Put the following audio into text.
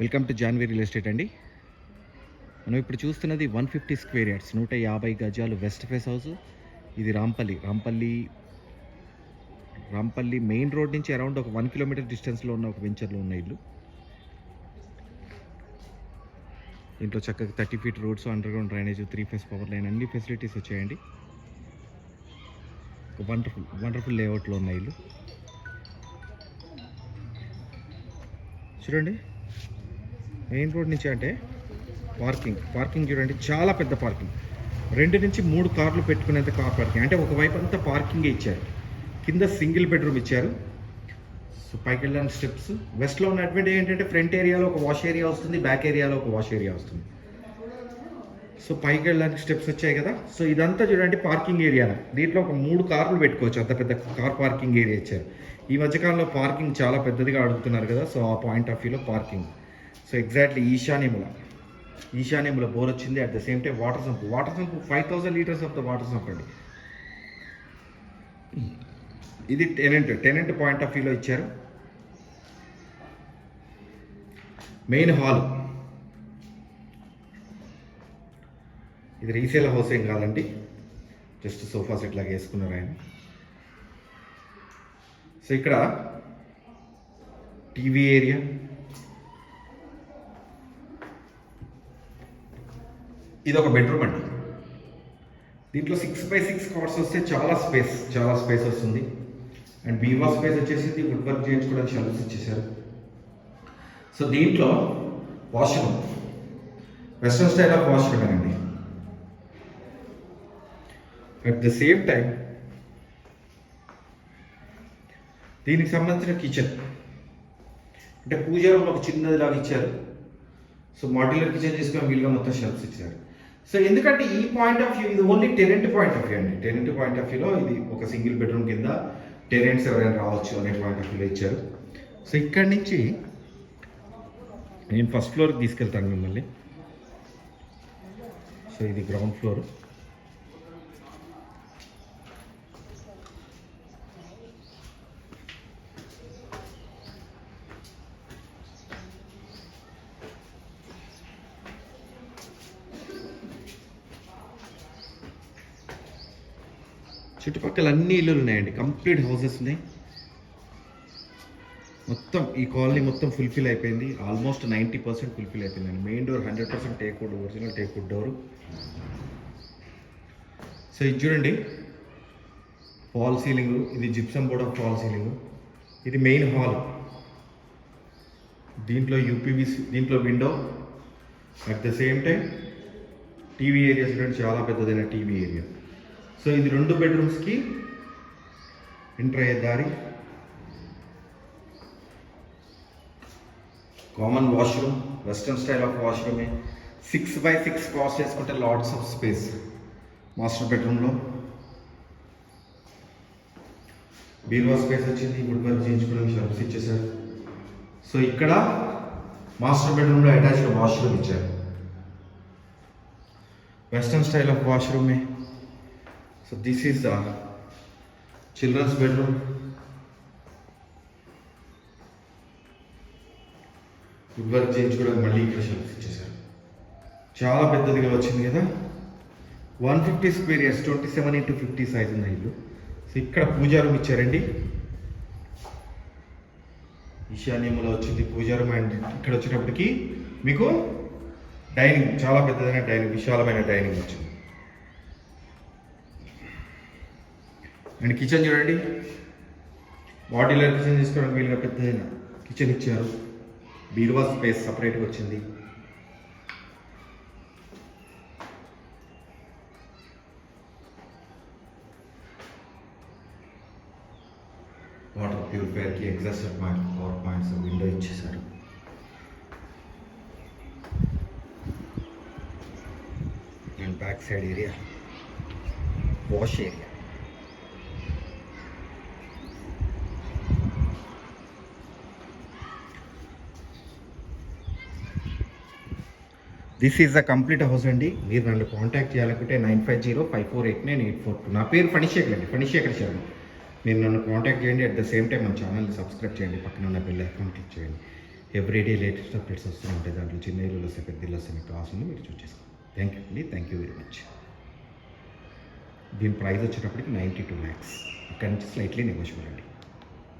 Welcome to Janvi real estate అండి. మనం ఇప్పుడు చూస్తున్నది వన్ ఫిఫ్టీ స్క్వేర్ యార్డ్స్ నూట యాభై గజాలు వెస్ట్ ఫేస్ హౌస్. ఇది రాంపల్లి రాంపల్లి రాంపల్లి మెయిన్ రోడ్ నుంచి అరౌండ్ ఒక వన్ కిలోమీటర్ డిస్టెన్స్లో ఉన్న ఒక వెంచర్లో ఉన్న ఇల్లు. దీంట్లో చక్కగా thirty feet roads underground drainage three phase power line అన్ని ఫెసిలిటీస్ వచ్చాయండి. వండర్ఫుల్ వండర్ఫుల్ లేఅవుట్లో ఉన్న ఇల్లు. చూడండి. మెయిన్ రోడ్ నుంచి అంటే పార్కింగ్. పార్కింగ్ చూడండి చాలా పెద్ద పార్కింగ్. రెండు నుంచి మూడు కార్లు పెట్టుకునేంత కార్ పార్కింగ్. అంటే ఒకవైపు అంతా పార్కింగే ఇచ్చారు. కింద సింగిల్ బెడ్రూమ్ ఇచ్చారు. సో పైకి వెళ్ళడానికి స్టెప్స్. వెస్ట్లో ఉన్న అడ్వాంటేజ్ ఏంటంటే ఫ్రంట్ ఏరియాలో ఒక వాష్ ఏరియా వస్తుంది బ్యాక్ ఏరియాలో ఒక వాష్ ఏరియా వస్తుంది. సో పైకి వెళ్ళడానికి స్టెప్స్ వచ్చాయి కదా. సో ఇదంతా చూడండి పార్కింగ్ ఏరియా దీంట్లో ఒక మూడు కార్లు పెట్టుకోవచ్చు. అంత పెద్ద కార్ పార్కింగ్ ఏరియా ఇచ్చారు. ఈ మధ్యకాలంలో పార్కింగ్ చాలా పెద్దదిగా అడుగుతున్నారు కదా. సో ఆ పాయింట్ ఆఫ్ వ్యూలో పార్కింగ్. సో ఎగ్జాక్ట్లీ ఈశాన్యముల ఈశాన్యముల బోర్ వచ్చింది at the same time water sump water sump five thousand litres of the water sump అండి ఇది టెనెంట్ టెనెంట్ పాయింట్ ఆఫ్ వ్యూలో ఇచ్చారు మెయిన్ హాల్ ఇది రీసేల్ హౌస్ ఏం కాదండి జస్ట్ సోఫా సెట్ లాగా వేసుకున్నారు ఆయన సో ఇక్కడ టీవీ ఏరియా ఇది ఒక బెడ్రూమ్ అండి. దీంట్లో సిక్స్ బై సిక్స్ కార్డ్స్ వస్తే చాలా స్పేస్ చాలా స్పేస్ వస్తుంది. అండ్ బీవా స్పేస్ వచ్చేసి వుడ్ వర్క్ చేయించుకోవడానికి షెల్ఫ్స్ ఇచ్చేసారు సో దీంట్లో washroom western style of washroom అండి అట్ ద సేమ్ టైం దీనికి సంబంధించిన కిచెన్ అంటే పూజ రూమ్ ఒక చిన్నది లాగా ఇచ్చారు. సో మాడ్యులర్ కిచెన్ చేసుకుని వీలుగా మొత్తం షెల్ఫ్స్ ఇచ్చారు. సో ఎందుకంటే ఈ పాయింట్ ఆఫ్ వ్యూ ఇది only tenant point of view అండి. టెనెంట్ పాయింట్ ఆఫ్ వ్యూలో ఇది ఒక సింగిల్ బెడ్రూమ్ కింద టెనెంట్స్ ఎవరైనా రావచ్చు అనే పాయింట్ ఆఫ్ వ్యూలో ఇచ్చారు. సో ఇక్కడి నుంచి నేను ఫస్ట్ ఫ్లోర్కి తీసుకెళ్తాను మిమ్మల్ని. సో ఇది గ్రౌండ్ ఫ్లోర్ చుట్టుపక్కల అన్ని ఇల్లులు ఉన్నాయండి. కంప్లీట్ హౌసెస్ ఉన్నాయి. మొత్తం ఈ కాలనీ మొత్తం ఫుల్ఫిల్ అయిపోయింది. ఆల్మోస్ట్ నైంటీ పర్సెంట్ ఫుల్ఫిల్ అయిపోయిందండి. Main door hundred percent teak wood original teak wood door so ఇది చూడండి. ఫాల్ సీలింగ్ ఇది gypsum board of false ceiling ఇది మెయిన్ హాల్ దీంట్లో యూపీవీసీ దీంట్లో window at the same time TV area చూడండి చాలా పెద్దదైన టీవీ ఏరియా సో ఇది రెండు బెడ్రూమ్స్కి ఎంటర్ అయ్యే దారి. Common washroom western style of వాష్రూమే. Six by six cross చేసుకుంటే లాట్స్ ఆఫ్ స్పేస్ మాస్టర్ బెడ్రూమ్లో. బీరువా స్పేస్ వచ్చింది ఇప్పుడు వర్క్ చేయించుకోవడానికి షర్ప్స్ ఇచ్చేసారు సో ఇక్కడ మాస్టర్ బెడ్రూమ్లో అటాచ్డ్ వాష్రూమ్ ఇచ్చారు. వెస్ట్రన్ స్టైల్ ఆఫ్ వాష్రూమే. So this is the children's bedroom wood work చేయించుకోవడానికి మళ్ళీ ఇక్కడ షెల్ఫ్ ఇచ్చేసారు చాలా పెద్దదిగా వచ్చింది కదా? One fifty square yards twenty seven into fifty size ఉన్న ఇల్లు. సో ఇక్కడ పూజా రూమ్ ఇచ్చారండి. ఈశాన్యంలో వచ్చింది పూజా రూమ్ అండ్ ఇక్కడ వచ్చేటప్పటికి మీకు డైనింగ్ చాలా పెద్దదైన డైనింగ్ విశాలమైన డైనింగ్ వచ్చింది. అండ్ కిచెన్ చూడండి. మాడ్యులర్ కిచెన్ తీసుకోవడానికి వీలుగా పెద్దదైన కిచెన్ ఇచ్చారు. బీరువా స్పేస్ సపరేట్గా వచ్చింది. Water ప్యూరిఫైయర్కి exhaust point power points window ఇచ్చేసారు and back side area wash area this is the complete house అండి. మీరు నన్ను కాంటాక్ట్ చేయాలనుకుంటే nine five zero five four eight nine eight four two నా పేరు ఫణిశేఖర్ అండి. ఫణిశేఖర్ శర్మ మీరు నన్ను కాంటాక్ట్ చేయండి. అట్ ద సేమ్ టైం మన ఛానల్ని సబ్స్క్రైబ్ చేయండి. పక్కన ఉన్న బెల్ ఐకాన్ క్లిక్ చేయండి. ఎవ్రీడే లేటెస్ట్ అప్డేట్స్ వస్తూ ఉంటాయి. దాంట్లో చిన్న ఇల్లు వస్తే పెద్ద ఇల్లు వస్తే మీకు కావాల్సింది మీరు చూస్ చేసుకోండి. థ్యాంక్ యూ అండి. థ్యాంక్ యూ వెరీ మచ్ దీని ప్రైస్ వచ్చేటప్పటికి నైంటీ టూ ల్యాక్స్ అక్కడి నుంచి స్లైట్లీ నెగోషియబుల్ అండి.